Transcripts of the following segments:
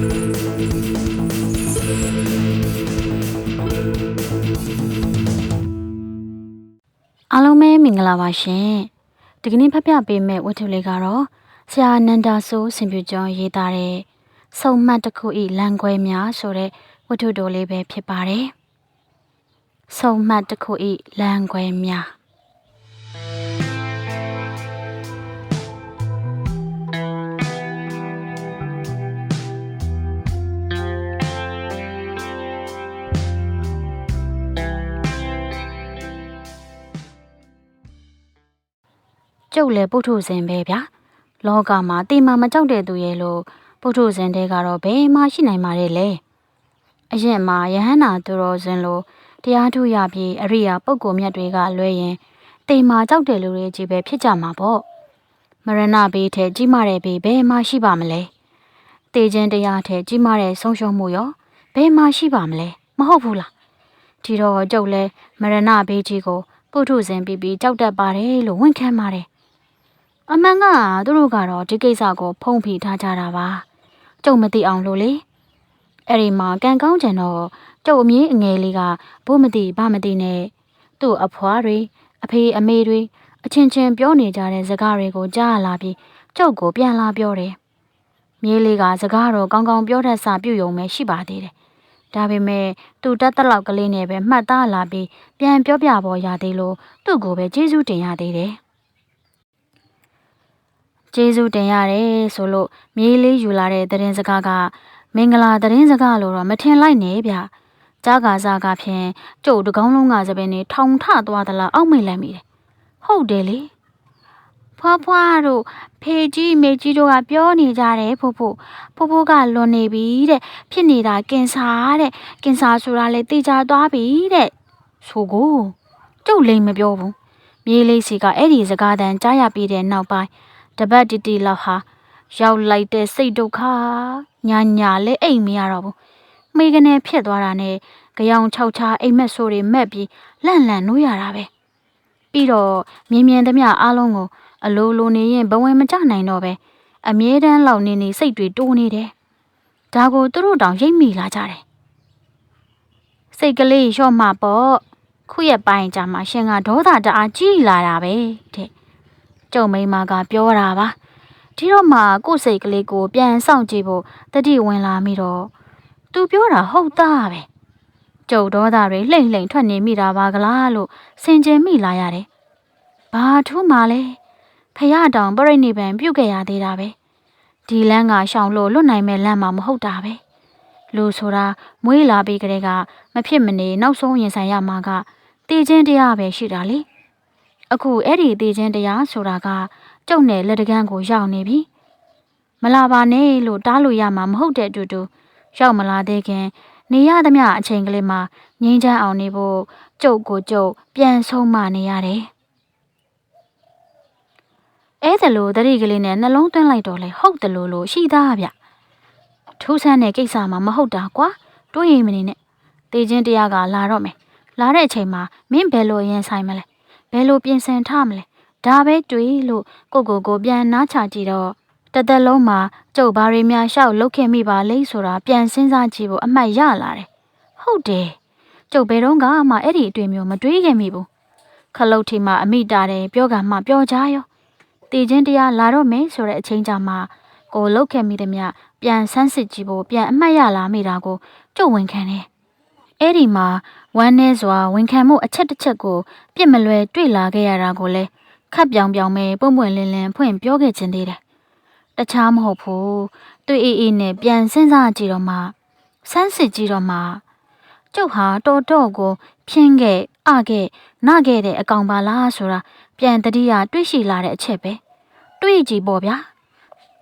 အားလုံးပဲမင်္ဂလာပါရှင်ဒီကနေ့ဖတ်ပြပေးမယ့်ဝတ္ထုလေးကတော့ဆရာနန္ဒာဆိုးစင်ပြကျော်ရေးသားတဲ့ဆုံမှတ်တစ်ခုဤလံခွဲများဆိုတဲ့ဝတ္ထုတော်လေးပဲဖြစ်ပါတယ်ဆုံမှတ်တစ်ခုဤလံခွဲများ ကျုပ်လည်းပုထုဇဉ်ပဲဗျာလောကမှာတိမ်မာမကြောက်တဲ့သူရဲ့လို့ပုထုဇဉ်တွေကတော့ဘယ်မှရှိနိုင်မှာလဲအရင်မှာယဟန္တာသူတော်စင်လို့တရားထုရပြီးအရိယာပုဂ္ဂိုလ်မြတ်တွေကလွဲရင်တိမ်မာကြောက်တဲ့လူတွေကြီးပဲဖြစ်ကြမှာပေါ့မရဏဘေးထဲကြီးမာတဲ့ဘေးဘယ်မှရှိပါမလဲတေခြင်းတရားထဲကြီးမာတဲ့ဆုံးရှုံးမှုရောဘယ်မှရှိပါမလဲမဟုတ်ဘူးလားဒီတော့ကျုပ်လဲမရဏဘေးကြီးကိုပုထုဇဉ်ပြီးပြီးကြောက်တတ်ပါတယ်လို့ဝန်ခံပါတယ် အမှန်ကသူတို့ကတော့ဒီကိစ္စကိုဖုံးဖိထားကြတာပါကျုပ်မသိအောင်လို့လေအဲ့ဒီမှာကံကောင်းကြံတော့ကျုပ်အမြင်အငယ်လေးကဘို့မသိဘာမသိနဲ့သူ့အဖွားတွေအဖေအမေတွေအချင်းချင်းပြောနေကြတဲ့စကားတွေကိုကြားလာပြီးကျုပ်ကိုပြန်လာပြောတယ်မြေးလေးကစကားတော့ကောင်းကောင်းပြောတတ်စာပြုတ်ယုံပဲရှိပါသေးတယ်ဒါပေမဲ့သူတက်တက်လောက်ကလေးနဲ့ပဲမှတ်သားလာပြီးပြန်ပြောပြပေါ်ရသေးလို့သူ့ကိုပဲကျေးဇူးတင်ရသေးတယ် ကျေးဇူးတင်ရတယ်ဆိုလို့မြေးလေးယူလာတဲ့သတင်းစကားကမင်္ဂလာသတင်းစကားလို့တော့မထင်လိုက်နဲ့ဗျကြားကာစားကဖြင့်ကျုပ်တကောင်းလုံးကစပင်းနေထောင်ထသွားသလားအောက်မေ့လိုက်မိတယ်ဟုတ်တယ်လေဖွားဖွားတို့ဖေကြီးမေကြီးတို့ကပြောနေကြတယ်ဖို့ဖို့ဖိုးဖိုးကလွန်နေပြီတဲ့ဖြစ်နေတာကင်ဆာတဲ့ကင်ဆာဆိုတာလေတေချာသွားပြီတဲ့ဆိုကိုကျုပ်လိမ်မပြောဘူးမြေးလေးစီကအဲ့ဒီစကားတန်ကြားရပြီးတဲ့နောက်ပိုင်း တပတ်တီတီလောက်ဟာရောက်လိုက်တဲ့စိတ်ဒုက္ခညာညာလဲအိမ်မရတော့ဘူးမိကနေဖြစ်သွားတာနဲ့ကြောင်ခြောက်ချာအိမ်မက်ဆိုးတွေမက်ပြီးလန့်လန့်နိုးရတာပဲပြီးတော့မြင်မြင်သမျှအားလုံးကိုအလိုလိုနေရင်ဘဝင်မကြနိုင်တော့ပဲအမြဲတမ်းလောက်နေနေစိတ်တွေတိုးနေတယ်ဒါကိုသူတို့တောင်ရိပ်မိလာကြတယ်စိတ်ကလေးလျှော့မှပေါ့ခုရက်ပိုင်းကြာမှရှင်ကဒေါသတအားကြီးလာတာပဲတဲ့ ကျုံမိန်းမကပြောတာပါဒီတော့မှကိုယ်စိတ်ကလေးကိုပြန်ဆောင်ကြည့်ဖို့တတိဝင်လာမိတော့သူပြောတာဟုတ်သားပဲကျုပ်ဒေါသတွေလှိမ့်လှိမ့်ထွက်နေမိတာပါကလားလို့စင်ကြင်မိလာရတယ်ဘာထူးမှလဲဖရတောင်ပြိဋိနိဗ္ဗာန်ပြုတ်ခဲ့ရသေးတာပဲဒီလမ်းကရှောင်လို့လွတ်နိုင်မဲ့လမ်းမှာမဟုတ်တာပဲလူဆိုတာမွေးလာပြီးကလေးကမဖြစ်မနေနောက်ဆုံးရင်ဆိုင်ရမှာကတည်ခြင်းတရားပဲရှိတာလေ အခုအဲ့ဒီတည်ခြင်းတရားဆိုတာကကျုပ်နဲ့လက်တကန်းကိုရောက်နေပြီမလာပါနဲ့လို့တားလို့ရမှာမဟုတ်တဲ့အတူတူရောက်မလာသေးခင် နေရသမျှအချိန်ကလေးမှာငိမ့်ချမ်းအောင်နေဖို့ကျုပ်ကိုကျုပ်ပြန်ဆုံးမနေရတယ်အဲ့ဒါလို့တတိကလေးနဲ့နှလုံးသွင်းလိုက်တော့လေဟုတ်တယ်လို့လို့ရှိသားဗျထူးဆန်းတဲ့ကိစ္စမှမဟုတ်တာကွာတွေးရင်မနေနဲ့တေချင်းတရားကလာတော့မယ်လာတဲ့အချိန်မှာမင်းဘယ်လိုရင်ဆိုင်မလဲ ဘယ်လိုပြင်ဆင်ထားမလဲဒါပဲတွေးလို့ကိုကိုကိုပြန်နားချကြည့်တော့တသက်လုံးမှာကျုပ်ဘာတွေများရှောက်လုတ်ခဲ့မိပါလိမ့်ဆိုတာပြန်စဉ်းစားကြည့်ဖို့အမှတ်ရလာတယ်ဟုတ်တယ်ကျုပ်ဘယ်တော့မှအဲ့ဒီအတွေ့မျိုးမတွေးခဲ့မိဘူးခလုတ်ထီမှာအမိတာတယ်ပြောကမှပြောကြရောတည်ခြင်းတရားလာတော့မယ်ဆိုတဲ့အချိန်ကြမှာကိုလုတ်ခဲ့မိသည်မြပြန်ဆန်းစစ်ကြည့်ဖို့ပြန်အမှတ်ရလာမိတာကိုကျုပ်ဝန်ခံတယ်အဲ့ဒီမှာ ဝမ်းနေစွာဝန်ခံမှုအချက်တစ်ချက်ကိုပြစ်မလွယ်တွေ့လာခဲ့ရတာကိုလည်းခပ်ပြောင်ပြောင်ပဲပွင့်ပွင့်လင်းလင်းဖွင့်ပြောခဲ့ခြင်းသေးတယ်တခြားမဟုတ်ဘူးတွေ့အေးအေးနဲ့ပြန်စဉ်းစားကြည့်တော့မှဆန်းစစ်ကြည့်တော့မှကျုပ်ဟာတော်တော်ကိုဖြင်းခဲ့အခဲ့နခဲ့တဲ့အကောင်ပါလားဆိုတာပြန်တတိယတွေးရှိလာတဲ့အချက်ပဲတွေးကြည့်ပေါ့ဗျာ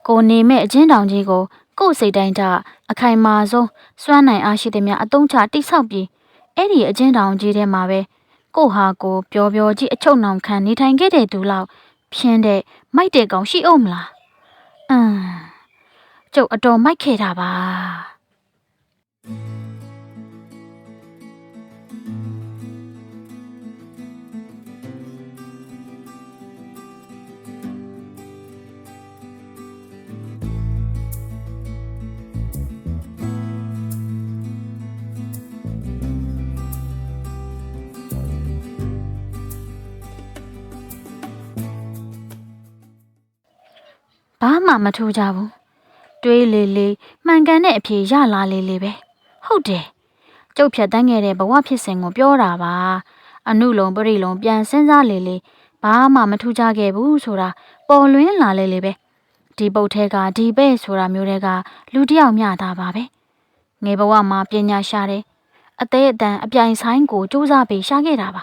ကိုနေမဲ့အချင်းတောင်ကြီးကိုကို့စိတ်တိုင်းကြအခိုင်မာဆုံးစွမ်းနိုင်အားရှိသည်များအတုံးချတိဆောက်ပြီး အဲ့ဒီအချင်းတောင်ကြီးထဲမှာပဲကိုဟာကိုပျော်ပျော်ကြီးအချုပ်နှောင်ခံနေထိုင်ခဲ့တဲ့သူလောက်ဖြင်းတဲ့မိုက်တဲ့ကောင်ရှိအောင်မလားအမ်ကျုပ်အတော်မိုက်ခဲ့တာပါ ဘာမှမထူးကြဘူးတွေးလေလေမှန်ကန်တဲ့အဖြေရလာလေလေပဲဟုတ်တယ်ကျုပ်ဖြတ်တန်းခဲ့တဲ့ဘဝဖြစ်စဉ်ကိုပြောတာပါအနုလုံးပရိလုံးပြန်စဉ်းစားလေလေဘာမှမထူးကြခဲ့ဘူးဆိုတာပေါ်လွင်လာလေလေပဲဒီပုတ်ထဲကဒီပဲ့ဆိုတာမျိုးတွေကလူတစ်ယောက်မျှတာပါပဲငယ်ဘဝမှာပညာရှာတယ်အသေးအတန်အပြိုင်ဆိုင်ကိုစူးစမ်းပြီးရှာခဲ့တာပါ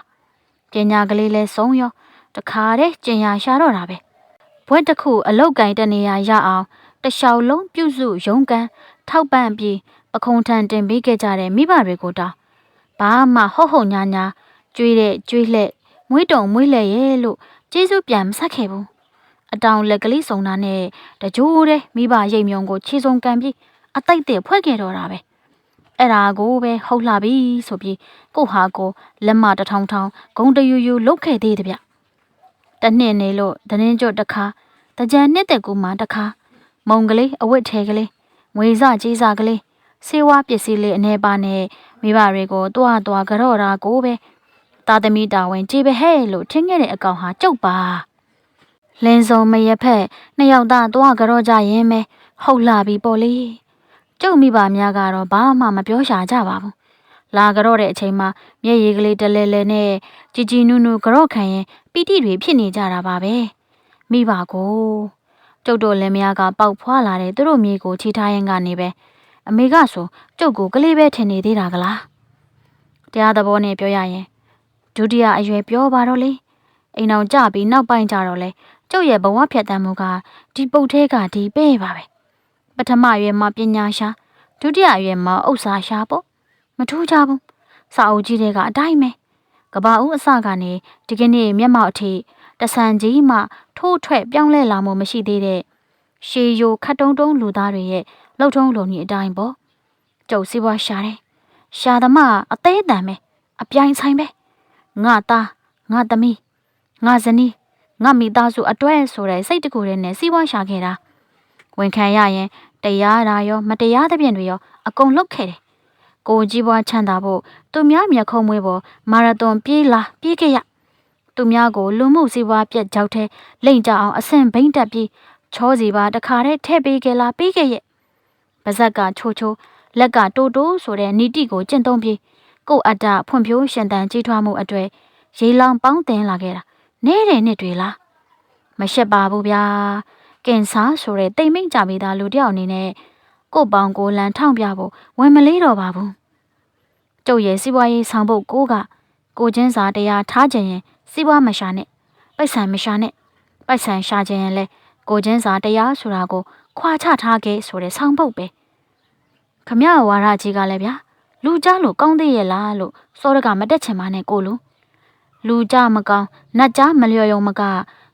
ပညာကလေးလဲဆုံးရောတခါတည်းကျင်ညာရှာတော့တာပဲ ဘွဲ့တစ်ခုအလောက်ကင်တနေရာရအောင်တလျှောက်လုံးပြုစုရုံးကန်ထောက်ပံ့ပြီးပခုံးထန်တင်ပေးခဲ့ကြတဲ့မိဘတွေကိုတောင်းဘာမှဟုတ်ဟုတ်ညာညာကြွေးတဲ့ကြွေးလှဲ့မွေးတုံမွေးလှဲ့ရဲ့လို့ကျေးဇူးပြန်မဆက်ခဲ့ဘူးအတောင်လက်ကလေးစုံတာနဲ့တကြိုးတဲ့မိဘရိတ်မြုံကိုခြေစုံကန်ပြီးအတိတ်တဲ့ဖွဲ့ခဲ့တော့တာပဲအဲ့ဒါကိုပဲဟုတ်လာပြီဆိုပြီးကိုဟာကိုလက်မတထောင်ထောင်ဂုံတယူယူလုတ်ခဲ့သေးတယ်ဗျ တနှစ်နေလို့တင်းကျွတ်တစ်ခါတကြံနှစ်တဲ့ကူမှတစ်ခါမုံကလေးအဝတ်ထဲကလေးငွေစကြီးစားကလေးစေဝါပစ္စည်းလေးအနေပါနဲ့မိဘတွေကိုတွားတွားကြော့တာကိုပဲတာသမီတာဝန်ကြည်ပဲဟဲ့လို့ထင်ခဲ့တဲ့အကောင်ဟာကြုတ်ပါလင်းစုံမရဖက်နှစ်ယောက်သားတွားကြော့ကြရင်ပဲဟုတ်လာပြီပေါ့လေကျုပ်မိဘများကတော့ဘာမှမပြောရှာကြပါဘူး လာကြော့တဲ့အချိန်မှာမျက်ရည်ကလေးတလဲလဲနဲ့ជីជីနုနုကြော့ခံရင်ပီတိတွေဖြစ်နေကြတာပါပဲမိဘကိုကျုပ်တို့လည်းမယားကပေါက်ဖွာလာတဲ့သူတို့မြေကိုချီထားရင်ကနေပဲအမေကဆိုကျုပ်ကိုကလေးပဲထင်နေသေးတာကလားတရားသဘောနဲ့ပြောရရင်ဒုတိယအရွယ်ပြောပါတော့လေအိမ်အောင်ကြပြီးနောက်ပိုင်းကြတော့လေကျုပ်ရဲ့ဘဝဖြတ်တန်းမှုကဒီပုတ်သေးကဒီပဲ့ပါပဲပထမအရွယ်မှာပညာရှာဒုတိယအရွယ်မှာဥစ္စာရှာပေါ့ မထူးကြဘူးစာအုပ်ကြီးတွေကအတိုင်းပဲကဘာဦးအစကနေဒီကနေ့မျက်မှောက်အထိတဆန်ကြီးမှထိုးထွက်ပြောင်းလဲလာမှုမရှိသေးတဲ့ရှေယိုခတ်တုံးတုံးလူသားတွေရဲ့လှုပ်ထုံးလုံကြီးအတိုင်းပေါ့ကျုပ်စီးပွားရှာတယ်ရှာသမားအသေးအတန်ပဲအပြိုင်ဆိုင်ပဲငါသားငါသမီးငါဇနီးငါမိသားစုအတွဲဆိုတဲ့စိတ်တကူတဲ့နဲ့စီးပွားရှာခဲ့တာဝန်ခံရရင်တရားရာရော မတရားသဖြင့်တွေရောအကုန်လုတ်ခဲ့တယ် ကိုကြီးပွားချမ်းသာဖို့သူများမျက်ခုံးမွေးပေါ်မာရသွန်ပြေးလာပြေးခဲ့ရသူများကိုလူမှုစီးပွားပြက်ကြောက်တဲ့လိမ့်ကြအောင်အဆင့်ဘိမ့်တက်ပြီးချောစီပါတခါတည်းထည့်ပေးခဲ့လားပေးခဲ့ရဲ့ပါဇက်ကချိုးချိုးလက်ကတိုးတိုးဆိုတဲ့နီတိကိုကျင့်သုံးပြီးကို့အတ္တဖွံ့ဖြိုးရှင်သန်ကြီးထွားမှုအတွေ့ရေလောင်ပေါင်းတင်လာခဲ့တာနဲတယ်နှစ်တွေလားမရှက်ပါဘူးဗျာကင်ဆာဆိုတဲ့တိမ်မိတ်ကြမိသားလူတယောက်အနေနဲ့ ကို့ပေါင်ကိုလန်ထောင်ပြဖို့ဝင်မလေးတော့ပါဘူးကျုပ်ရဲ့စီးပွားရေးဆောင်ဖို့ကိုကကိုချင်းစာတရားထားခြင်းရင်စီးပွားမရှာနဲ့ပိုက်ဆံမရှာနဲ့ပိုက်ဆံရှာခြင်းရင်လဲကိုချင်းစာတရားဆိုတာကိုခွာချထားခဲ့ဆိုတဲ့ဆောင်ပုတ်ပဲခမရဝါရကြီးကလည်းဗျာလူကြားလို့ကောင်းသေးရဲ့လားလို့စောရကမတက်ချင်ပါနဲ့ကိုလူလူကြားမကောင်းနတ်ကြားမလျော်ယုံမက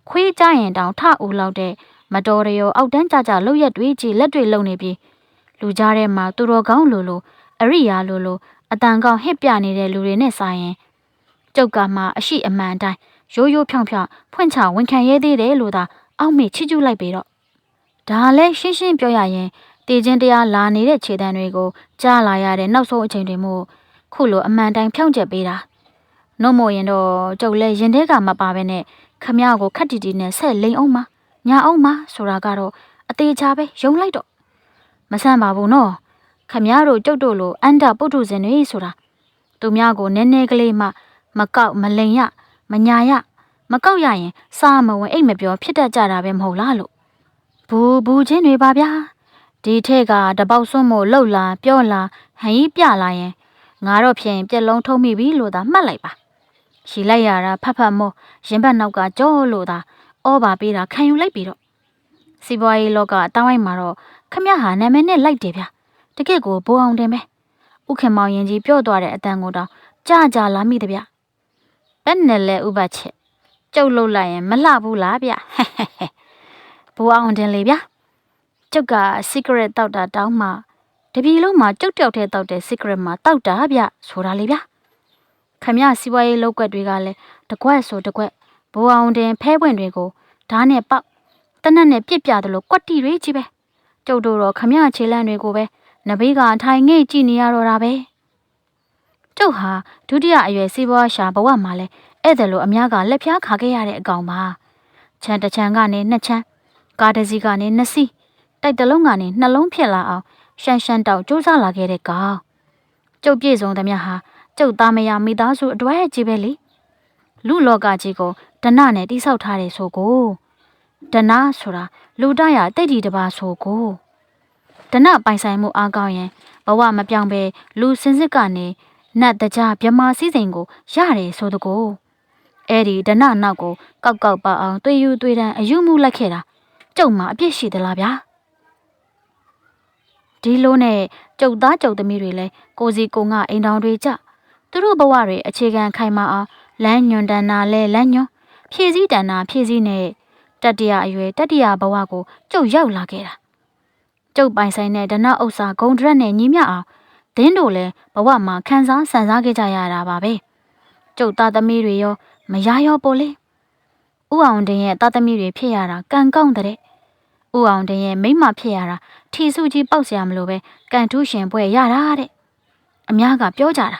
ခွေးကြရင်တောင်ထအိုးလောက်တဲ့မတော်ရရောအောက်တန်းကြကြလှုပ်ရက်တွေကြီးလက်တွေလုံနေပြီး လူကြားထဲမှာသူတော်ကောင်းလိုလိုအရိယာလိုလိုအတန်ကောင်းဟစ်ပြနေတဲ့လူတွေနဲ့ဆိုင်ရင်ကျုပ်ကမှအရှိအမှန်တိုင်းရိုးရိုးဖြောင်ဖြောင်ဖွင့်ချဝန်ခံရဲသေးတယ်လို့သာအောက်မေ့ချစ်ကျူးလိုက်ပေတော့ဒါလည်းရှင်းရှင်းပြောရရင်တည်ခြင်းတရားလာနေတဲ့ခြေတံတွေကိုကြားလာရတဲ့နောက်ဆုံးအချိန်တွေမို့ခုလိုအမှန်တိုင်းဖြောင့်ချက်ပေးတာနှုတ်မို့ရင်တော့ကျုပ်လည်းရင်ထဲကမပါပဲနဲ့ခမရကိုခက်တီတီနဲ့ဆက်လိန်အောင်မညာအောင်မဆိုတာကတော့အသေးချာပဲယုံလိုက်တော့ မဆန့်ပါဘူးနော်ခမရတို့ကျုပ်တို့လိုအန္တပုထုဇဉ်တွေဆိုတာသူများကိုနည်းနည်းကလေးမှ မကောက်မလိန်ရမညာရမကောက်ရရင် စားမဝင်အိတ်မပြောဖြစ်တတ်ကြတာပဲမဟုတ်လားလို့ဘူးဘူးချင်းတွေပါဗျာဒီထက်ကတပေါက်စွန်းမို့လှုပ်လာပြောလာဟန်ကြီးပြလာရင်ငါတော့ဖြင့်ပြက်လုံးထုံးမိပြီလို့သာမှတ်လိုက်ပါရှီလိုက်ရတာဖတ်ဖတ်မောရင်ဘတ်နောက်ကကြောလို့သာဩဘာပေးတာခံယူလိုက်ပြီတော့စီးပွားရေးလောကအတောင်းဝိုင်းမှာတော့ ခမရဟာနာမည်နဲ့လိုက်တယ်ဗျတကယ့်ကိုဘိုးအောင်တင်ပဲဥခင်မောင်ရင်ကြီးပြော့သွားတဲ့အတန်ကိုတော့ကြာကြာလာမိတယ်ဗျဘယ်နဲ့လဲဥပချက်ကျုပ်လှုပ်လိုက်ရင်မလှဘူးလားဗျဟဲ့ဟဲ့ဟဲ့ဘိုးအောင်တင်လေဗျကျုပ်က secret တောက်တာတောင်းမှတပြီလုံးမှာကျုပ်တယောက်တည်းတောက်တဲ့ secret မှာတောက်တာဗျဆိုတာလေဗျခမရစီးပွားရေးလောက်ွက်တွေကလည်းတကွက်ဆိုတကွက်ဘိုးအောင်တင်ဖဲပွင့်တွေကိုဓာတ်နဲ့ပေါက်တနက်နဲ့ပြစ်ပြတယ်လို့ကွက်တီတွေကြီးပဲ ကျုပ်တို့တော့ခမရခြေလန့်တွေကိုပဲနဘေးကထိုင်ငိတ်ကြည့်နေရတော့တာပဲကျုပ်ဟာဒုတိယအရွယ်စီးပွားရှာဘဝမှာလဲဧည့်သည်လိုအများကလက်ဖျားခါခဲ့ရတဲ့အကောင်ပါခြံတစ်ခြံကနေနှစ်ခြံကားတစ်စီးကနေနှစ်စီးတိုက်တစ်လုံးကနေနှလုံးဖြစ်လာအောင်ရှန်ရှန်တောက်စူးစမ်းလာခဲ့တဲ့ကောင်ကျုပ်ပြည့်စုံသမျှဟာကျုပ်သားမယားမိသားစုအတွက်ကြီးပဲလေလူလောကကြီးကိုဒဏနဲ့တိဆောက်ထားတယ်ဆိုကို ဒဏဆိုတာလူတရတိတ်တီတပါဆိုကိုဒဏပိုင်ဆိုင်မှုအားကောင်းရင်ဘဝမပြောင်းပဲလူစင်စစ်ကနေနတ်တကြမြမစည်းစိမ်ကိုရတယ်ဆိုတကိုအဲ့ဒီဒဏနောက်ကိုကောက်ကောက်ပအောင်တွေ့ယူတွေ့တန်းအယူမှုလိုက်ခဲ့တာကျုံမှာအပြစ်ရှိသလားဗျာဒီလိုနဲ့ကျုပ်သားကျုပ်သမီးတွေလည်းကိုစီကိုငါအိမ်တော်တွေကြသူတို့ဘဝတွေအခြေခံခိုင်မာအောင်လမ်းညွန်တန်နာလဲလမ်းညွန်ဖြည့်စည်းတန်နာဖြည့်စည်းနဲ့ တတရအရွယ်တတရဘဝကိုကျုပ်ရောက်လာခဲ့တာကျုပ်ပိုင်ဆိုင်တဲ့ဒနာဥစ္စာဂုံဒရက်နဲ့ညီမျှအောင်ဒင်းတို့လည်းဘဝမှာခံစားဆန်စားခဲ့ကြရတာပါပဲကျုပ်သားသမီးတွေရောမရရောပိုလေဥအောင်တင်ရဲ့သားသမီးတွေဖြစ်ရတာကံကောင်းတဲ့ဥအောင်တင်ရဲ့မိမဖြစ်ရတာထီစုကြီးပေါက်เสียမလို့ပဲကန်ထူးရှင်ပွဲရတာတဲ့အများကပြောကြတာ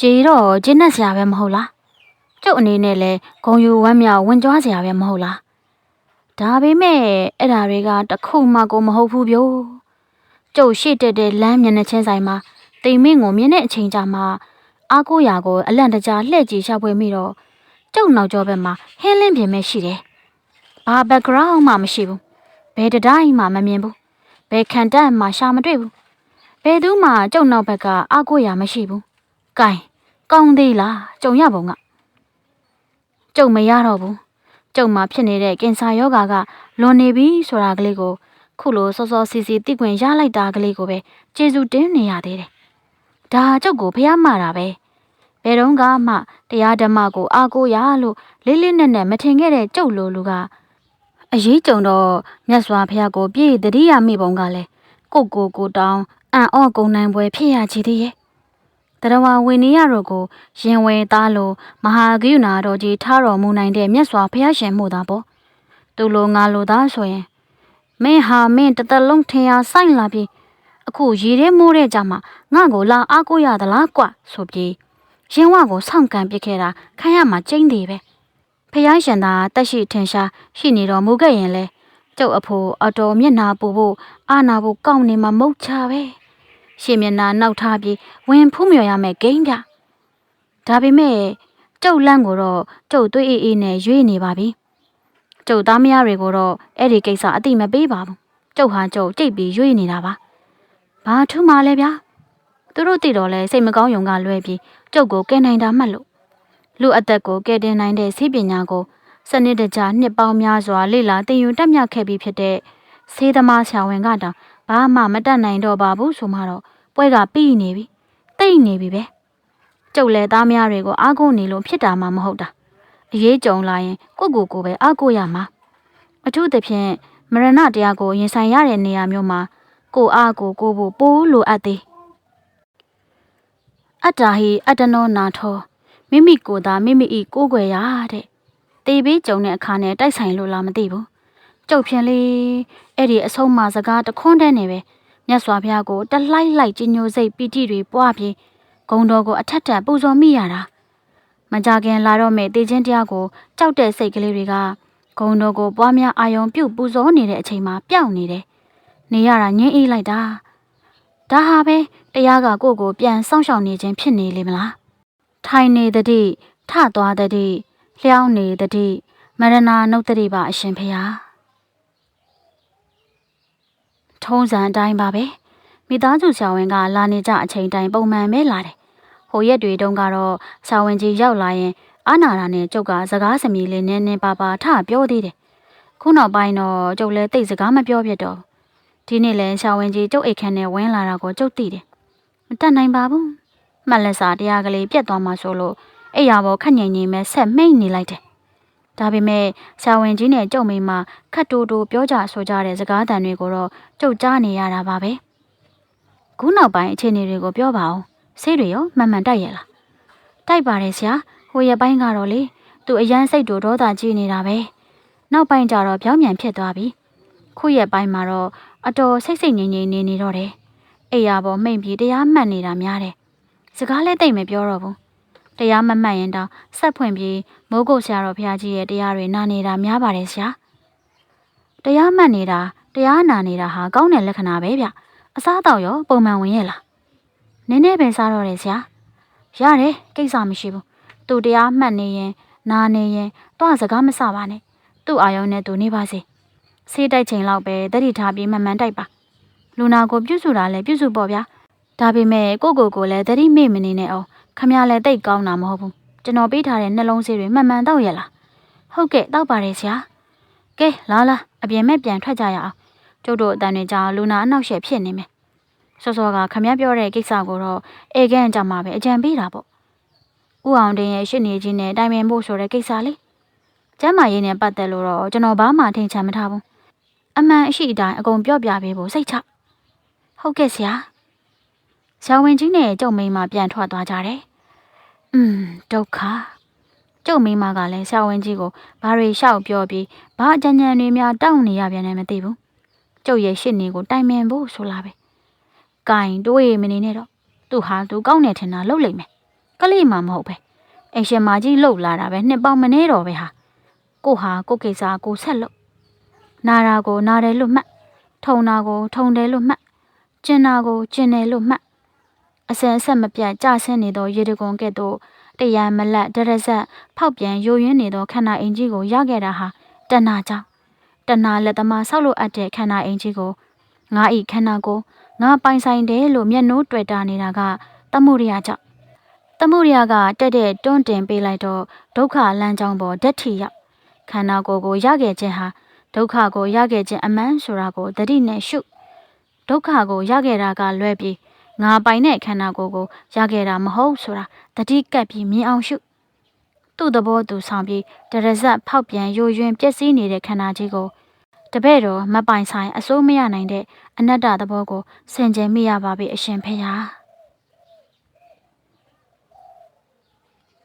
ကြေတော့ကျင်းနဲ့ဆရာပဲမဟုတ်လားကျုပ်အနေနဲ့လဲဂုံယူဝမ်းမြောက်ဝင်ကြွားဆရာပဲမဟုတ်လား ဒါပေမဲ့အဲ့ဓာတွေကတခုမှကိုမဟုတ်ဘူးဗျို့ကျုပ်ရှိတက်တဲ့လမ်းမျက်နှာချင်းဆိုင်မှာတိမ်မင်းကိုမြင်တဲ့အချိန်ကြာမှအားကိုးရာကိုအလန့်တကြားလှည့်ကြည့်ရှာဖွေမိတော့ကျုပ်နောက်ကျောဘက်မှာဟင်းလင်းပြင်မဲ့ရှိတယ်။ဘာ background မှမရှိဘူး။ဘယ်တတိုင်းမှမမြင်ဘူး။ဘယ်ခံတက်မှရှာမတွေ့ဘူး။ဘယ်သူမှကျုပ်နောက်ဘက်ကအားကိုးရာမရှိဘူး။ကဲကောင်းသေးလားကြုံရပုံကကျုံမရတော့ဘူး။ ကျုံမှာဖြစ်နေတဲ့ကင်ဆာယောဂါကလွန်နေပြီဆိုတာကလေးကိုခုလိုစောစောစီစီသိခွင့်ရလိုက်တာကလေးကိုပဲကျေစုတင်းနေရသေးတယ်။ဒါကျုပ်ကိုဖះမှာတာပဲ။ဘယ်တော့မှတရားဓမ္မကိုအားကိုးရလို့လေးလေးနက်နက်မထင်ခဲ့တဲ့ကျုပ်လိုလူကအရေးကြုံတော့မြတ်စွာဘုရားကို ပြည့်တတိယမိဘုံကလည်းကိုကိုကိုတောင်းအံ့ဩကုန်နိုင်ပွဲဖြစ်ရချည်သေးရဲ့ တရဝဝိနည်းရတို့ကိုရင်ဝယ်သားလို့မဟာဂိယုနာတော်ကြီးထားတော်မူနိုင်တဲ့မြတ်စွာဘုရားရှင်မှုသာပေါ့သူလိုငါလိုသားဆိုရင်မင်းဟာမင်းတသက်လုံးထင်ရဆိုင်လာပြီအခုရေထဲမိုးတဲ့ကြမှာငါ့ကိုလာအားကိုးရသလားကွဆိုပြီးရင်ဝကိုဆောင့်ကန်ပစ်ခဲ့တာခံရမှာကျင်းသေးပဲဖះရှင်သာတက်ရှိထင်ရှားရှိနေတော်မူခဲ့ရင်လဲကျုပ်အဖိုးအတော်မျက်နာပူဖို့အာနာဖို့ကောင်းနေမှာမဟုတ်ချပဲ ရှင်မျက်နာနောက်ထားပြီးဝင်ဖူးမြော်ရမယ်ဂိမ်းပြဒါပေမဲ့ကျုပ်လန့်ကိုတော့ကျုပ်သွေးအေးအေးနဲ့ရွေးနေပါပြီကျုပ်သားမယားတွေကိုတော့အဲ့ဒီကိစ္စအတိမပေးပါဘူးကျုပ်ဟာကျုပ်ကြိတ်ပြီးရွေးနေတာပါဘာထူးမှလဲဗျာသူတို့သိတော့လဲစိတ်မကောင်းယုံကလွဲပြီးကျုပ်ကိုကဲနိုင်တာမှတ်လို့လူအသက်ကိုကဲတင်နိုင်တဲ့စိပညာကိုစနစ်တကျနှစ်ပေါင်းများစွာလေ့လာသင်ယူတက်မြတ်ခဲ့ပြီးဖြစ်တဲ့ဆေးသမားဆရာဝန်ကတောင် ဘာမှမတတ်နိုင်တော့ပါဘူးဆိုမှတော့ပွဲကပြီးနေပြီတိတ်နေပြီပဲကျုပ်လည်းသားမယားတွေကိုအားကိုးနေလို့ဖြစ်တာမှမဟုတ်တာအရေးကြုံလာရင်ကိုကိုကိုပဲအားကိုးရမှာအထူးသဖြင့်မရဏတရားကိုရင်ဆိုင်ရတဲ့နေရာမျိုးမှာကိုအားကိုကိုဖို့ပိုးလိုအပ်သေးအတ္တာဟိအတ္တနောနာထောမိမိကိုယ်သာမိမိဤကိုယ်ွယ်ရတဲ့တေးပေးကြုံတဲ့အခါနဲ့တိုက်ဆိုင်လို့လားမသိဘူး ကျုပ်ဖြင့်လေအဲ့ဒီအဆုံးမစကားတခွန်းတဲ့နေပဲမြတ်စွာဘုရားကိုတလှိုက်လိုက်ကြီးညိုစိတ်ပီတိတွေပွားပြီးဂုံတော်ကိုအထက်ထပ်ပူဇော်မိရတာမကြခင်လာတော့မဲ့တေခြင်းတရားကိုကြောက်တဲ့စိတ်ကလေးတွေကဂုံတော်ကိုပွားများအာယုံပြုတ်ပူဇော်နေတဲ့အချိန်မှာပျောက်နေတယ်နေရတာငင်းအေးလိုက်တာဒါဟာပဲတရားကကိုယ့်ကိုပြန်စောင့်ရှောက်နေခြင်းဖြစ်နေလေမလားထိုင်နေတတိထသွားတတိလျှောင်းနေတတိမရဏနုတ်တတိပါအရှင်ဖေဟာ ထုံးစံအတိုင်းပါပဲမိသားစုဆရာဝန်ကလာနေကြအချိန်တိုင်းပုံမှန်ပဲလာတယ်ဟိုရက်တွေတုန်းကတော့ဆရာဝန်ကြီးရောက်လာရင်အာနာရာနဲ့ကျုပ်ကစကားစမြည်လေးနည်းနည်းပါပါထပြောသေးတယ်ခုနောက်ပိုင်းတော့ကျုပ်လည်းတိတ်စကားမပြောဖြစ်တော့ဒီနေ့လဲဆရာဝန်ကြီးကျုပ်အိတ်ခမ်းနဲ့ဝင်လာတာကိုကျုပ်သိတယ်မတတ်နိုင်ပါဘူးမှတ်လက်စာတရားကလေးပြတ်သွားမှဆိုလို့အဲ့ရဘောခက်ငိန်ငိန်မဲ့ဆက်မိတ်နေလိုက်တယ် ဒါပေမဲ့ဆာဝင်ကြီးနဲ့ကြုံမိမှာခတ်တိုးတိုးပြောကြဆိုကြတဲ့စကားတန်တွေကိုတော့ကြုတ်ကြားနေရတာပါပဲခုနောက်ပိုင်းအခြေအနေတွေကိုပြောပါအောင်ဆေးတွေရောမှန်မှန်တိုက်ရလားတိုက်ပါတယ်ဆရာဟိုရပိုင်းကတော့လေသူအရန်စိတ်တို့ဒေါသကြီးနေတာပဲနောက်ပိုင်းကျတော့ပြောင်းပြန်ဖြစ်သွားပြီခုရက်ပိုင်းမှာတော့အတော်စိတ်စိတ်ငြိမ်ငြိမ်နေနေတော့တယ်အိယာပေါ်မိန်ပြီးတရားမှတ်နေတာများတယ်စကားလည်းတိတ်မပြောတော့ဘူး တရားမမှတ်ရင်တော့ဆက်ဖွင့်ပြီးမိုးကုတ်ဆရာတော်ဘုရားကြီးရဲ့တရားတွေနာနေတာများပါတယ်ဆရာတရားမှတ်နေတာတရားနာနေတာဟာကောင်းတဲ့လက္ခဏာပဲဗျအစားအသောက်ရောပုံမှန်ဝင်ရဲ့လားနည်းနည်းပဲစားတော့တယ်ဆရာရတယ်ကိစ္စမရှိဘူးသူတရားမှတ်နေရင်နာနေရင်တော့စကားမစပါနဲ့သူ့အာယုံနဲ့သူနေပါစေဆေးတိုက်ချိန်လောက်ပဲတတိထားပြီးမှန်မှန်တိုက်ပါလူနာကိုပြုစုတာလဲပြုစုပေါ့ဗျာဒါပေမဲ့ကိုကိုကိုလည်းတတိမေ့မနေနဲ့အောင် ခမရလည်းတိတ်ကောင်းတာမဟုတ်ဘူးကျွန်တော်ပေးထားတဲ့နှလုံးဆေးတွေမှန်မှန်တော့ရလားဟုတ်ကဲ့တောက်ပါတယ်ဆရာကဲလာလာအပြင်မဲ့ပြန်ထွက်ကြရအောင်ကျုပ်တို့အတန်တွေကြောင့်လူနာအနောက်ရှက်ဖြစ်နေမယ်စောစောကခမရပြောတဲ့ကိစ္စကိုတော့အေကန်းကြောင့်မှပဲအကြံပေးတာပေါ့ဥအောင်တင်ရဲ့ရှစ်နေကြီးနဲ့တိုင်ပင်ဖို့ဆိုတဲ့ကိစ္စလေးကျမ်းမာရေးနဲ့ပတ်သက်လို့တော့ကျွန်တော်ဘာမှထင်ချင်မထားဘူးအမှန်အရှိအတိုင်းအကုန်ပြောပြပေးဖို့စိတ်ချဟုတ်ကဲ့ဆရာ ဆရာဝန်ကြီးနဲ့ကျုံမိန်းမပြန်ထွက်သွားကြတယ်อืมဒုက္ခကျုံမိန်းမကလည်းဆရာဝန်ကြီးကိုဘာတွေလျှောက်ပြောပြီးဘာအကြံဉာဏ်တွေများတောင်းနေရပြန်လဲမသိဘူးကျုပ်ရဲ့ရှစ်နေကိုတိုင်ပင်ဖို့ဆိုလာပဲကင်တွေးမနေနဲ့တော့သူဟာသူကောင်းနေထင်တာလှုပ်လိုက်မယ်ကလေးမှမဟုတ်ပဲအိမ်ရှင်မကြီးလှုပ်လာတာပဲနှစ်ပေါင်းမနေတော့ပဲဟာကိုဟာကိုကိစ္စကိုဆက်လို့နာတာကိုနာတယ်လို့မှတ်ထုံတာကို ထုံတယ်လို့မှတ်ကျင်တာကိုကျင်တယ်လို့မှတ် အစင်အဆက်မပြတ်ကြဆင်းနေသောရေတကွန်ကဲ့သို့တရံမလက်ဒရဇက်ဖောက်ပြန်ယိုယွင်းနေသောခန္ဓာအင်ကြီးကိုရခဲ့တာဟာတဏှာကြောင့်တဏှာလက်သမားဆောက်လို့အပ်တဲ့ခန္ဓာအင်ကြီးကိုငါဤခန္ဓာကိုငါပိုင်ဆိုင်တယ်လို့မျက်နှိုးတွေ့တာနေတာကတမှုရိယကြောင့်တမှုရိယကတက်တဲ့တွန်းတင်ပေးလိုက်တော့ဒုက္ခလမ်းကြောင်းပေါ်ဓာတ်ထီရောက်ခန္ဓာကိုယ်ကိုရခဲ့ခြင်းဟာဒုက္ခကိုရခဲ့ခြင်းအမှန်ဆိုတာကိုတတိနဲ့ရှုဒုက္ခကိုရခဲ့တာကလွဲပြီး ငါပိုင်တဲ့ခန္ဓာကိုယ်ကိုရခဲ့တာမဟုတ်ဆိုတာတတိကပ်ပြီးမြင်အောင်ရှုသူ့သဘောသူဆောင်ပြီးတရဇက်ဖောက်ပြန်ယိုယွင်းပျက်စီးနေတဲ့ခန္ဓာကြီးကိုတပည့်တော်မပိုင်ဆိုင်အစိုးမရနိုင်တဲ့အနတ္တသဘောကိုဆင်ခြင်မိရပါပြီအရှင်ဖေဟာ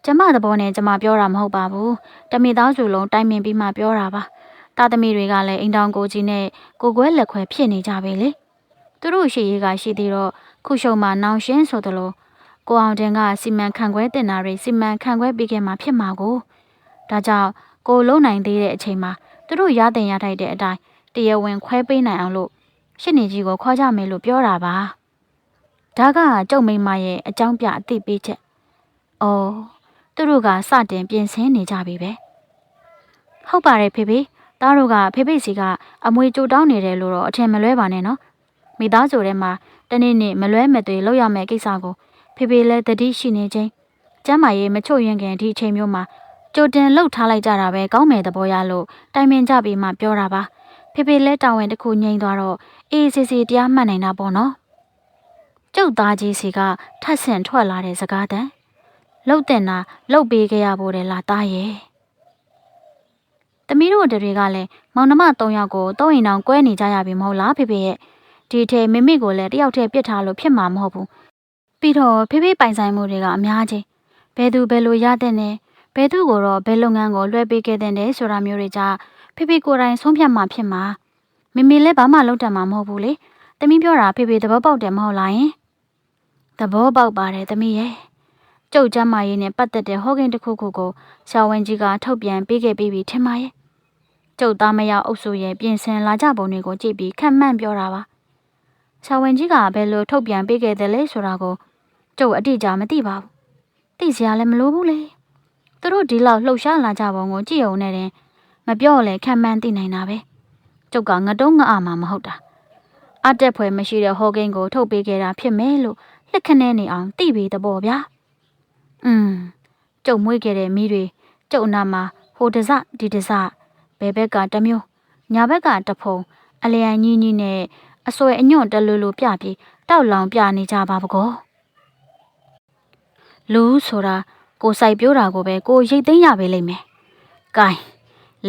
ကျမသဘောနဲ့ကျမပြောတာမဟုတ်ပါဘူးတမိသားစုလုံးတိုင်ပင်ပြီးမှပြောတာပါတာသမီတွေကလည်းအိမ်တောင်ကိုကြီးနဲ့ကိုကွဲလက်ခွဲဖြစ်နေကြပြီလေသူတို့ရှိရေးကရှိသေးတော့ ခုရှုံမှာနောင်ရှင်းဆိုသလိုကိုအောင်တင်ကစီမံခန့်ခွဲတင်တာတွေစီမံခန့်ခွဲပြီးခဲ့မှာဖြစ်မှာကိုဒါကြောင့်ကိုလုံနိုင်သေးတဲ့အချိန်မှာသူတို့ရတင်ရထိုက်တဲ့အတိုင်းတရားဝင်ခွဲပေးနိုင်အောင်လို့ရှစ်နေကြီးကိုခေါ်ကြမယ်လို့ပြောတာပါဒါကကျုံမိန်မရဲ့အကြောင်းပြအသိပေးချက်။အော်သူတို့ကစတင်ပြင်ဆင်နေကြပြီပဲ။ဟုတ်ပါတယ်ဖေဖေ။သားတို့ကဖေဖေစီကအမွေကြိုတောင်းနေတယ်လို့တော့အထင်မလွဲပါနဲ့နော်။မိသားစုထဲမှာတ နေ့နေ့မလွဲမသွေလောက်ရမယ့်ကိစ္စကိုဖေဖေလည်းတတိရှိနေခြင်းကျမ်းမာရေးမချုပ်ရင်ခင်ဒီအချိန်မျိုးမှာကြိုတင်လှုပ်ထားလိုက်ကြတာပဲကောင်းမယ်သဘောရလို့တိုင်ပင်ကြပြီးမှပြောတာပါဖေဖေလဲတာဝန်တစ်ခုငြိမ်သွားတော့အေးစီစီတရားမှတ်နိုင်တာပေါ့နော်ကျုပ်သားကြီးစီကထပ်ဆင့်ထွက်လာတဲ့စကားတန်လှုပ်တင်တာလှုပ်ပေးခဲ့ရဖို့တယ်လားသားရဲ့တမီးတို့တွေကလည်းမောင်နှမ၃ယောက်ကိုတောအိမ်အောင်ကွဲနေကြရပြီမဟုတ်လားဖေဖေရဲ့ ဒီထဲမိမိကိုလည်းတယောက်တည်းပြစ်ထားလို့ဖြစ်မှာမဟုတ်ဘူးပြီးတော့ဖေဖေပိုင်ဆိုင်မှုတွေကအများကြီးဘယ်သူဘယ်လိုရတဲ့နဲ့ဘယ်သူကိုတော့ဘယ်လုပ်ငန်းကိုလွှဲပေးခဲ့တဲ့နဲ့ဆိုတာမျိုးတွေကြဖေဖေကိုယ်တိုင်ဆုံးဖြတ်မှဖြစ်မှာမိမိလည်းဘာမှလုပ်တတ်မှာမဟုတ်ဘူးလေတမီးပြောတာဖေဖေသဘောပေါက်တယ်မဟုတ်လားယင်သဘောပေါက်ပါတယ်တမီးရဲ့ကျုပ်ကျမ်းမာရေးနဲ့ပတ်သက်တဲ့ဟောကိန်းတစ်ခုခုကိုဆရာဝန်ကြီးကထုတ်ပြန်ပေးခဲ့ပြီးပြီထင်ပါရဲ့ကျုပ်သားမယားအုပ်စုရဲ့ပြင်ဆင်လာကြပုံတွေကိုကြည့်ပြီးခံမှန်းပြောတာပါ ဆရာဝန်ကြီးကဘယ်လိုထုတ်ပြန်ပေးခဲ့တယ်လဲဆိုတာကိုကျုပ်အတိအကျမသိပါဘူးသိစရာလည်းမလိုဘူးလေသူတို့ဒီလောက်လှုပ်ရှားလာကြပုံကိုကြည့်အောင်နဲ့တင်မပြောလဲခံမှန်းသိနိုင်တာပဲကျုပ်ကငတုံးငအာမှာမဟုတ်တာအတက်ဖွယ်မရှိတဲ့ဟောကိန်းကိုထုတ်ပေးခဲ့တာဖြစ်မယ်လို့လက်ခနဲနေအောင်သိပြီးတဘောဗျာอืมကျုပ်မွေးခဲ့တဲ့မိတွေကျုပ်နာမှာဟိုတစဒီတစဘယ်ဘက်ကတမျိုးညာဘက်ကတဖုံအလျံကြီးကြီးနဲ့ အစွဲအညွန့်တလူလူပြပြီးတောက်လောင်ပြနေကြပါဘကောလူဆိုတာကိုစိုက်ပြိုးတာကိုပဲကိုရိတ်သိမ်းရပေးလိမ့်မယ်။ကဲ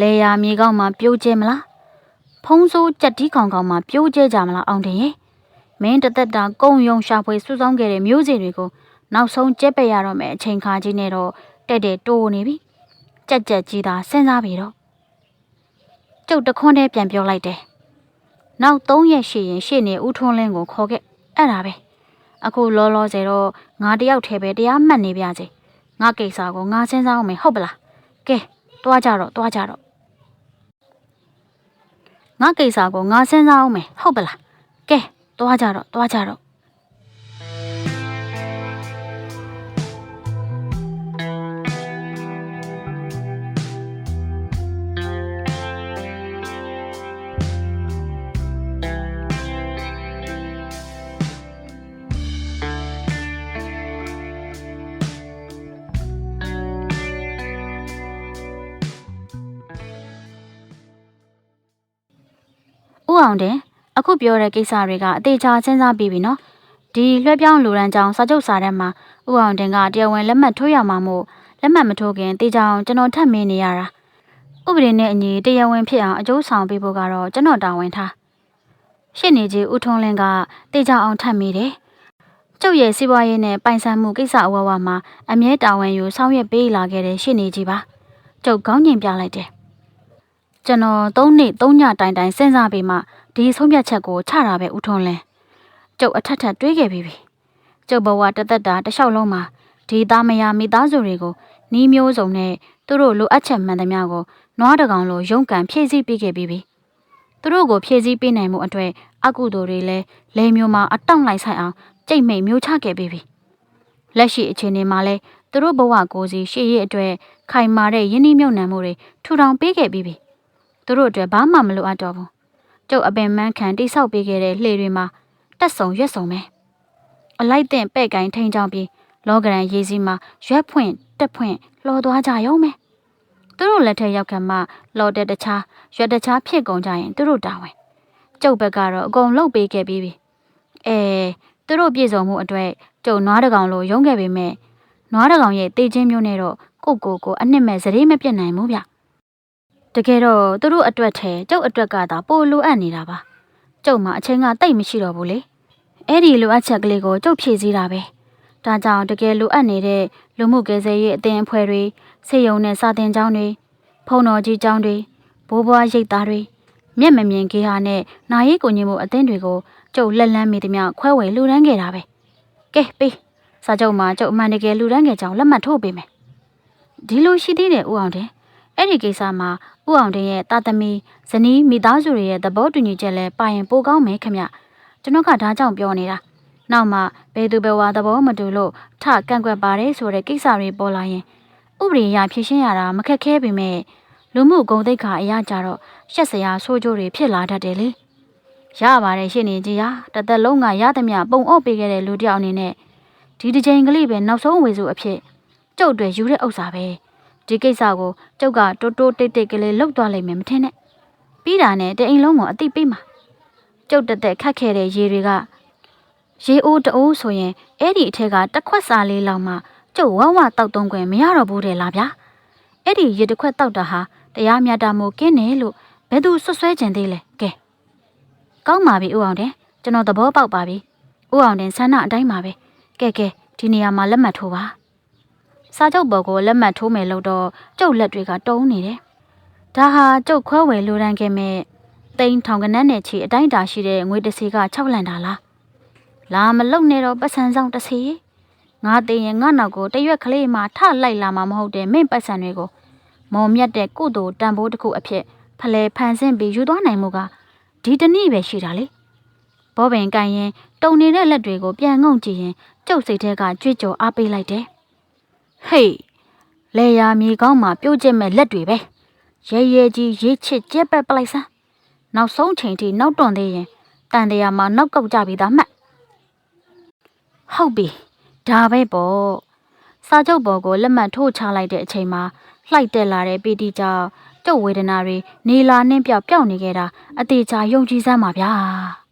လေယာမြေကောင်းမှာပြိုးကျဲမလား။ဖုံးစိုးကြက်တီးကောင်ကောင်မှာပြိုးကျဲကြမလားအောင်တင်ရဲ့။မင်းတသက်တာကုံယုံရှာဖွေစုဆောင်းခဲ့တဲ့မျိုးစေ့တွေကိုနောက်ဆုံးကျက်ပက်ရတော့မယ်အချိန်ခါကြီးနဲ့တော့တဲ့တဲ့တိုးနေပြီ။ကြက်ကြက်ကြီးသာစဉ်းစားပြီတော့။ကျုပ်တခွန်းတည်းပြန်ပြောလိုက်တယ်။ နောက်၃ရက်ရှိရင်ရှေ့နေဦးထွန်းလင်းကိုခေါ်ခဲ့အဲ့ဒါပဲ။အခုလောလောဆယ်တော့ငါတယောက်တည်းပဲတရားမှတ်နေပြစေငါကိစ္စကိုငါစဉ်းစားအောင်မယ်ဟုတ်ပလားကဲတွားကြတော့တွားကြတော့ငါကိစ္စကိုငါစဉ်းစားအောင်မယ်ဟုတ်ပလားကဲသွားကြတော့သွားကြတော့ ဥအောင်တင်အခုပြောတဲ့ကိစ္စတွေကအသေးချာစဉ်းစားပြီးပြီနော်ဒီလွှဲပြောင်းလူရန်ကြောင်စာချုပ်စာတမ်းမှာဥအောင်တင်ကတရားဝင်လက်မှတ်ထိုးရမှာမို့လက်မှတ်မထိုးခင်တေချာအောင်ကျွန်တော်ထပ်မင်းနေရတာဥပဒေနဲ့အညီတရားဝင်ဖြစ်အောင်အကျိုးဆောင်ပေးဖို့ကတော့ကျွန်တော်တာဝန်ထားရှစ်နေကြီးဦးထွန်းလင်းကတေချာအောင်ထပ်မိတယ်ကျုပ်ရဲ့စီးပွားရေးနဲ့ပိုင်ဆိုင်မှုကိစ္စအဝဝမှာအမြဲတာဝန်ယူဆောင်ရွက်ပေးလာခဲ့တဲ့ရှစ်နေကြီးပါကျုပ်ကောင်းကျင်ပြလိုက်တယ် ကျွန်တော်၃နှစ်၃ညတိုင်တိုင်စဉ်းစားပြီးမှဒီဆုံးဖြတ်ချက်ကိုချတာပဲဦးထွန်းလင်းကျုပ်အထက်ထက်တွေးခဲ့ပြီးပြီကျုပ်ဘဝတသက်တာတစ်လျှောက်လုံးမှာဒီသားမယားမိသားစုတွေကိုနှီးမျိုးစုံနဲ့သူတို့လိုအပ်ချက်မှန်သမျှကိုနွားတကောင်လိုရုန်းကန်ဖြည့်ဆည်းပေးခဲ့ပြီးပြီသူတို့ကိုဖြည့်ဆည်းပေးနိုင်မှုအတွက်အကုသိုလ်တွေလည်းလေမျိုးမှာအတောင့်လိုက်ဆိုင်အောင်ကြိတ်မိတ်မျိုးချခဲ့ပြီးပြီလက်ရှိအခြေအနေမှာလည်းသူတို့ဘဝကိုယ်စီရှေ့ရည်အတွက်ခိုင်မာတဲ့ယင်းနှီးမြုပ်နှံမှုတွေထူထောင်ပေးခဲ့ပြီးပြီ သူတို့အတွက်ဘာမှမလိုအပ်တော့ဘူးကျုပ်အပင်မန်းခံတိဆောက်ပေးခဲ့တဲ့လှေတွေမှာတက်ဆုံရွက်ဆုံပဲအလိုက်တဲ့ပဲ့ကိုင်းထိန်ချောင်းပြီးလောကရန်ရေးစည်းမှာရွက်ဖွင့်တက်ဖွင့်လှော်သွားကြရုံပဲသူတို့လက်ထက်ရောက်ခါမှလှော်တဲ့တခြားရွက်တခြားဖြစ်ကုန်ကြရင်သူတို့တာဝန်ကျုပ်ဘက်ကတော့အကုန်လုပ်ပေးခဲ့ပြီးပြီအဲသူတို့ပြည်စုံမှုအတွက်ကျုပ်နွားတကောင်လိုရုံးခဲ့ပေမဲ့နွားတကောင်ရဲ့တေချင်းမျိုးနဲ့တော့ကိုယ့်ကိုယ်ကိုအနှစ်မဲ့စရိမပြတ်နိုင်ဘူးဗျ တကယ်တော့သူတို့အတွက်ထဲကျုပ်အတွက်ကသာပိုလိုအပ်နေတာပါကျုပ်မှာအချိန်ကတိတ်မရှိတော့ဘူးလေအဲ့ဒီလိုအပ်ချက်ကလေးကိုကျုပ်ဖြည့်ဆည်းတာပဲဒါကြောင့်တကယ်လိုအပ်နေတဲ့လူမှုကယ်ဆယ်ရေးအသင်းအဖွဲ့တွေစေယုံနဲ့စာတင်ကျောင်းတွေဖုံတော်ကြီးကျောင်းတွေဘိုးဘွားရိပ်သားတွေမျက်မမြင်ခေဟာနဲ့နာရီကိုညင်မှုအသင်းတွေကိုကျုပ်လက်လန်းမိသမျှခွဲဝေလူဒန်းခဲ့တာပဲကဲပေးစာချုပ်မှာကျုပ်အမှန်တကယ်လူဒန်းခဲ့ကြောင်းလက်မှတ်ထိုးပေးမယ်ဒီလိုရှိသေးတယ်ဦးအောင်တဲ့ အဲ့ဒီကိစ္စမှာဥအောင်တင်ရဲ့တာသမီဇနီးမိသားစုတွေရဲ့သဘောတူညီချက်လဲပါရင်ပိုကောင်းမယ်ခင်ဗျကျွန်တော်ကဒါကြောင့်ပြောနေတာနောက်မှဘယ်သူပဲဝါသဘောမတူလို့ထကန့်ကွက်ပါတယ်ဆိုတဲ့ကိစ္စတွေပေါ်လာရင်ဥပဒေအရဖြေရှင်းရတာမခက်ခဲပေမဲ့လူမှုဂုဏ်သိက္ခာအရာကြတော့ရှက်စရာဆိုးကြိုးတွေဖြစ်လာတတ်တယ်လေရပါတယ်ရှင့်နေကြီးဟာတသက်လုံးကရသမျှပုံအော့ပေးခဲ့တဲ့လူတစ်ယောက်အနေနဲ့ဒီတစ်ချိန်ကလေးပဲနောက်ဆုံးဝေစုအဖြစ်ကျုပ်တွေယူတဲ့ဥစ္စာပဲ ဒီကိစ္စကိုကျုပ်ကတိုးတိုးတိတ်တိတ်ကလေးလှုပ်သွားလိမ့်မယ်မထင်နဲ့ပြီးတာနဲ့တအိမ်လုံးကိုအတိပေးမှာကျုပ်တက်တက်ခတ်ခဲ့တဲ့ရေတွေကရေအိုးတအိုးဆိုရင်အဲ့ဒီအထက်ကတစ်ခွက်စာလေးလောက်မှကျုပ်ဝဝတောက်သုံးခွင့်မရတော့ဘူးတဲ့လားဗျာအဲ့ဒီရေတစ်ခွက်တောက်တာဟာတရားမျှတမှုကင်းတယ်လို့ဘယ်သူဆွဆွဲကျင်သေးလဲကဲကောင်းပါပြီဦးအောင်တဲ့ကျွန်တော်သဘောပေါက်ပါပြီဦးအောင်တဲ့ဆန္ဒအတိုင်းပါပဲကဲကဲဒီနေရာမှာလက်မှတ်ထိုးပါ စာချုပ်ပေါ်ကိုလက်မှတ်ထိုးမယ်လို့တော့ကျုပ်လက်တွေကတုံးနေတယ်။ဒါဟာကျုပ်ခွဲဝယ်လိုတန်းခဲ့မဲ့တိန်ထောင်ကနန်းနဲ့ချီအတိုင်းတာရှိတဲ့ငွေတစ်စီက6လန်တာလား။လာမလုံနဲ့တော့ပတ်စံဆောင်တစ်စီငါသိရင်ငါနောက်ကိုတရွက်ကလေးမှထလိုက်လာမှာမဟုတ်တဲ့မင်းပတ်စံတွေကိုမော်မြတ်တဲ့ကုသိုလ်တန်ဖိုးတစ်ခုအဖြစ်ဖလဲဖန်ဆင်းပြီးယူသွားနိုင်မှုကဒီတနည်းပဲရှိတာလေ။ဘောပင်ကန်ရင်တုံနေတဲ့လက်တွေကိုပြန်ငုံကြည့်ရင်ကျုပ်စိတ်ထဲကကြွေးကြော်အားပေးလိုက်တယ်။ ဟေးလေယာမြေကောင်းမှာပြုတ်ကျက်မဲ့လက်တွေပဲရဲရဲကြီးရေးချစ်ကြက်ပက်ပလိုက်စမ်းနောက်ဆုံးချိန်ထိနောက်တွန့်သေးရင်တန်တရားမှာနောက်ကောက်ကြပြီသားမှတ်ဟုတ်ပြီဒါပဲပေါ့စာချုပ်ပေါ်ကိုလက်မှတ်ထိုးချလိုက်တဲ့အချိန်မှာလှိုက်တက်လာတဲ့ပီတီကြောင့်ကျုပ်ဝေဒနာတွေနေလာနှင်းပြောက်ပြောက်နေခဲ့တာအသေးချာယုံကြည်စမ်းပါဗျာ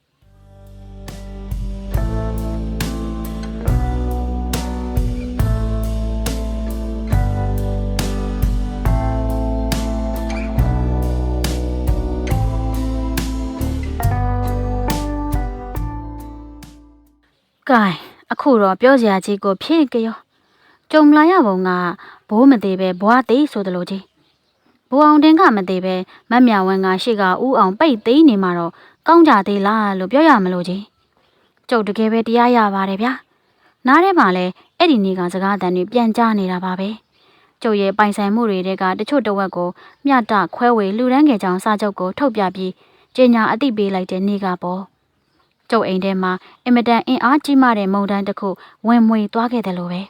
ကဲအခုတော့ပြောစရာကြီးကိုဖြည့်ကြရောကြုံလာရပုံကဘိုးမသေးပဲဘွားသေးဆိုသလိုကြီးဘိုးအောင်တင်ကမသေးပဲမတ်မြဝင်းကရှေ့ကဥအောင်ပိတ်သိမ်းနေမှာတော့ကောင်းကြသေးလားလို့ပြောရမလို့ကြီးကျုပ်တကယ်ပဲတရားရပါတယ်ဗျာနားထဲမှာလဲအဲ့ဒီနေ့ကစကားတန်တွေပြန်ကြားနေတာပါပဲကျုပ်ရဲ့ပိုင်ဆိုင်မှုတွေတဲကတချို့တဝက်ကိုမြတ်တခွဲဝေလူရန်ငယ်ကြောင်စာချုပ်ကိုထုတ်ပြပြီးကျညာအသိပေးလိုက်တဲ့နေ့ကပေါ့ ကျုပ်အိမ်ထဲမှာအင်မတန်အင်အားကြီးမားတဲ့မုံတန်းတစ်ခုဝင်မွေသွားခဲ့တယ်လို့ပဲ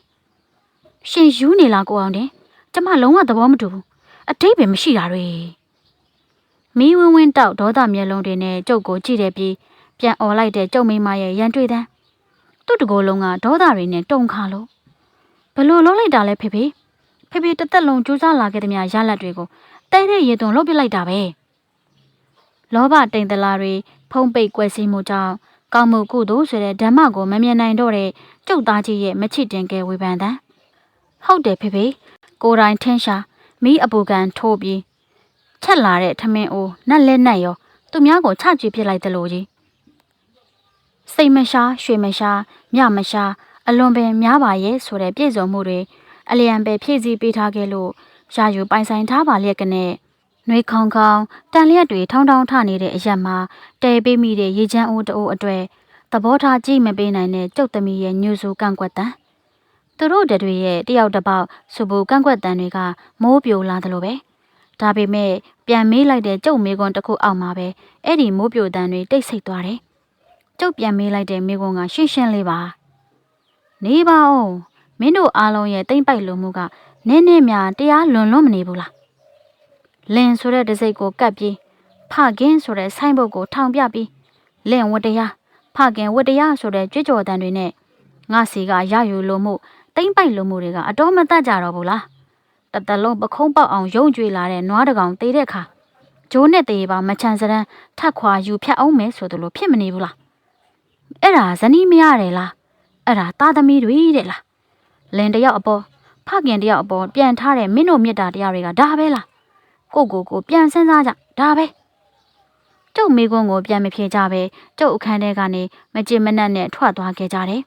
ရှင်ယူနေလားကိုအောင်တင်ကျမလုံးဝသဘောမတူဘူးအတိတ်ပဲမရှိတာတွေမီးဝင်းဝင်းတောက်ဒေါသမျက်လုံးတွေနဲ့ကျုပ်ကိုကြည့်တယ်ပြီးပြန်អော်လိုက်တဲ့ကျုပ်မိမရဲ့ရန်တွေ့တန်းသူ့တကိုယ်လုံးကဒေါသတွေနဲ့တုန်ခါလို့ဘလို့လုံးလိုက်တာလဲဖေဖေဖေဖေတစ်သက်လုံးကြိုးစားလာခဲ့တဲ့များရလက်တွေကိုတဲတဲ့ရေသွန်လုတ်ပစ်လိုက်တာပဲလောဘတိမ်တလားတွေ ဖုံးပိတ်ကွယ်စီမှုကြောင့်ကောင်းမှုကုသိုလ်ဆိုတဲ့ဓမ္မကိုမမြင်နိုင်တော့တဲ့ကျုပ်သားကြီးရဲ့မချစ်တင်ကဲဝေဖန်တန်းဟုတ်တယ်ဖေဖေကိုယ်တိုင်ထင်းရှာမီးအပူကန်ထိုးပြီးချက်လာတဲ့ထမင်းအိုးနက်လက်နက်ရောသူများကိုချကြွေးပစ်လိုက်တယ်လို့ကြီးစိတ်မရှားရွှေမရှားမြမရှားအလွန်ပင်များပါရဲ့ဆိုတဲ့ပြည့်စုံမှုတွေအလျံပဲဖြည့်ဆည်းပေးထားခဲ့လို့ရာယူပိုင်ဆိုင်ထားပါလျက်ကနဲ့ နှွေးခေါင်ခေါင်တန်လျက်တွေထောင်းထောင်းထနေတဲ့အရက်မှာတဲပေးမိတဲ့ရေချမ်းအိုးတအိုးအတွေ့သဘောထားကြည့်မပေးနိုင်တဲ့ကျုပ်သမီးရဲ့ညှို့ဆူကန့်ကွက်တံသူတို့တတွေရဲ့တယောက်တစ်ပေါက်စူပူကန့်ကွက်တံတွေကမိုးပြိုလာတယ်လို့ပဲဒါပေမဲ့ပြန်မေးလိုက်တဲ့ကျုပ်မေကွန်တစ်ခုအောက်မှာပဲအဲ့ဒီမိုးပြိုတံတွေတိတ်ဆိတ်သွားတယ်ကျုပ်ပြန်မေးလိုက်တဲ့မေကွန်ကရှင်းရှင်းလေးပါနေပါဦးမင်းတို့အားလုံးရဲ့တိမ့်ပိုက်လိုမှုကနည်းနည်းများတရားလွန်လွန်မနေဘူးလား လင်ဆိုတဲ့တစိတ်ကိုကတ်ပြီးဖခင်ဆိုတဲ့ဆိုင်းဘုတ်ကိုထောင်ပြပြီးလင်ဝတ္တရားဖခင်ဝတ္တရားဆိုတဲ့ကြွကြော်တန်တွေနဲ့ငါစီကရယူလိုမှုတိမ့်ပိုက်လိုမှုတွေကအတော်မတတ်ကြတော့ဘူးလားတတလုံးပခုံးပေါက်အောင်ယုံကြွေလာတဲ့နွားတကောင်တေးတဲ့အခါဂျိုးနဲ့တေးပါမချန်စရန်ထက်ခွာယူဖြတ်အောင်မယ်ဆိုသလိုဖြစ်မနေဘူးလားအဲ့ဒါဇနီးမရတယ်လားအဲ့ဒါသားသမီးတွေတဲ့လားလင်တယောက်အပေါ်ဖခင်တယောက်အပေါ်ပြန်ထားတဲ့မင်းတို့မြတ်တာတရားတွေကဒါပဲလား ကိုကိုကိုပြန်စဉ်းစားကြဒါပဲကျုပ်မိကွန်းကိုပြန်မဖြေကြပဲကျုပ်အခန်းထဲကနေမကြင်မနက်နဲ့ထွက်သွားခဲ့ကြတယ်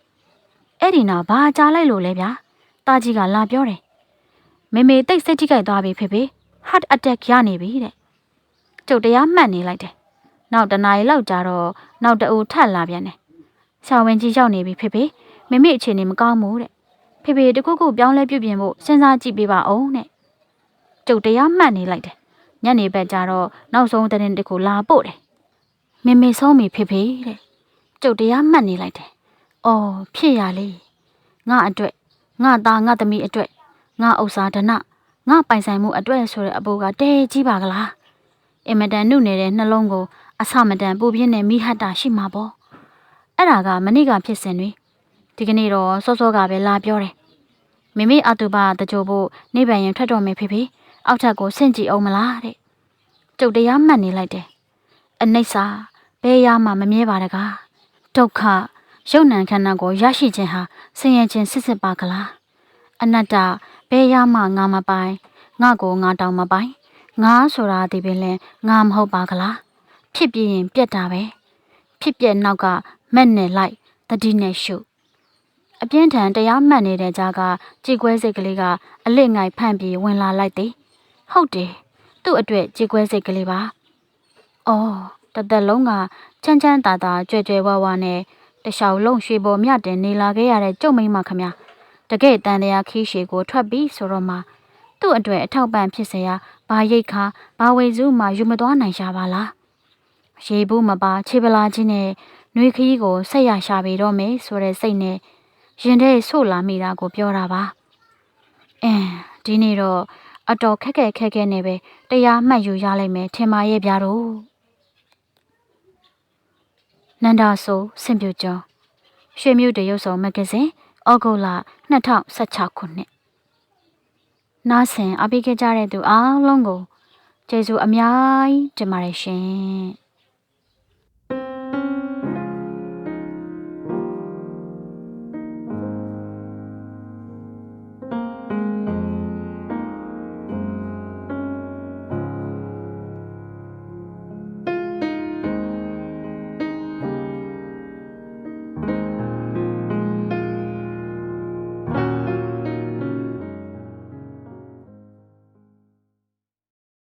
အဲ့ဒီနောက်ဘာကြားလိုက်လို့လဲဗျာတာကြီးကလာပြောတယ်မေမေတိတ်စိတ်ထိခိုက်သွားပြီဖေဖေ heart attack ရနေပြီတဲ့ကျုပ်တရားမှတ်နေလိုက်တယ်နောက်တနားရီလောက်ကြာတော့နောက်တအူထပ်လာပြန်တယ်ဆာဝင်ကြီးရောက်နေပြီဖေဖေမေမေအခြေအနေမကောင်းဘူးတဲ့ဖေဖေတခုခုပြောင်းလဲပြုပြင်ဖို့စဉ်းစားကြည့်ပေးပါအောင်တဲ့ ကျုပ်တရားမှတ်နေလိုက်တယ်ညနေဘက်ကျတော့နောက်ဆုံးတဲ့တခုလာပို့တယ်မေမေဆုံးပြီဖေဖေတဲ့ကျုပ်တရားမှတ်နေလိုက်တယ်အော်ဖြစ်ရလေငါအတွက်ငါသားငါသမီးအတွက်ငါဥစ္စာဒနငါပိုင်ဆိုင်မှုအတွက်ဆိုတဲ့အဘိုးကတဲကြီးပါကလားအင်မတန်နှုတ်နေတဲ့နှလုံးကိုအဆမတန်ပူပြင်းတဲ့မိဟတ်တာရှိမှာပေါ့အဲ့ဒါကမနေ့ကဖြစ်စဉ်တွေဒီကနေ့တော့စောစောကပဲလာပြောတယ်မိမိအတူပါတကြို့ဖို့နေပန်ရင်ထွက်တော့မယ်ဖေဖေ အောက်ထပ်ကိုဆင့်ကြည့်အောင်မလားတဲ့ကျုပ်တရားမှတ်နေလိုက်တယ်အနိစ္စဘဲရမှမမြဲပါတကားဒုက္ခရုပ်နံခန္ဓာကိုရရှိခြင်းဟာဆင်းရဲခြင်းစစ်စစ်ပါကလားအနတ္တဘဲရမှငါမပိုင်ငါကိုငါတောင်မပိုင်ငါဆိုတာဒီပင်လဲငါမဟုတ်ပါကလားဖြစ်ပြရင်ပြက်တာပဲဖြစ်ပြက်နောက်ကမက်နဲ့လိုက်တတိနဲ့ရှုအပြင်းထန်တရားမှတ်နေတဲ့ကြားကကြေကွဲစိတ်ကလေးကအလစ်ငိုင်ဖန့်ပြီးဝင်လာလိုက်သည် ဟုတ်တယ်သူ့အတွက်ကြေကွဲစိတ်ကလေးပါ။အော်တသက်လုံးကချမ်းချမ်းသာသာကြွယ်ကြွယ်ဝဝနဲ့တခြားလုံးရွှေပေါ်မြတင်နေလာခဲ့ရတဲ့ကျုပ်မိမခမ။တကယ်တန်တရားခီးရှည်ကိုထွက်ပြီးဆိုတော့မှသူ့အတွက်အထောက်ပံ့ဖြစ်စရာဘာရိတ်ခါဘာဝေစုမှယူမသွားနိုင်ရပါလား။ရေဘူးမပါခြေပလာချင်းနဲ့နှွေခီးကိုဆက်ရရှာပေတော့မယ်ဆိုတဲ့စိတ်နဲ့ရင်ထဲဆို့လာမိတာကိုပြောတာပါ။အင်းဒီနေ့တော့ အတော်ခက်ခဲခက်ခဲနေပဲတရားမှတ်ယူရလိုက်မယ်ထင်ပါရဲ့ဗျာတို့နန္ဒာဆိုစင်ပြူကျော်ရွှေမြူတရုပ်ဆောင်မဂ္ဂဇင်းဩဂုတ်လ2016ခုနှစ်နားဆင်အပိခဲ့ကြတဲ့သူအားလုံးကိုကျေးဇူးအများကြီးတင်ပါတယ်ရှင်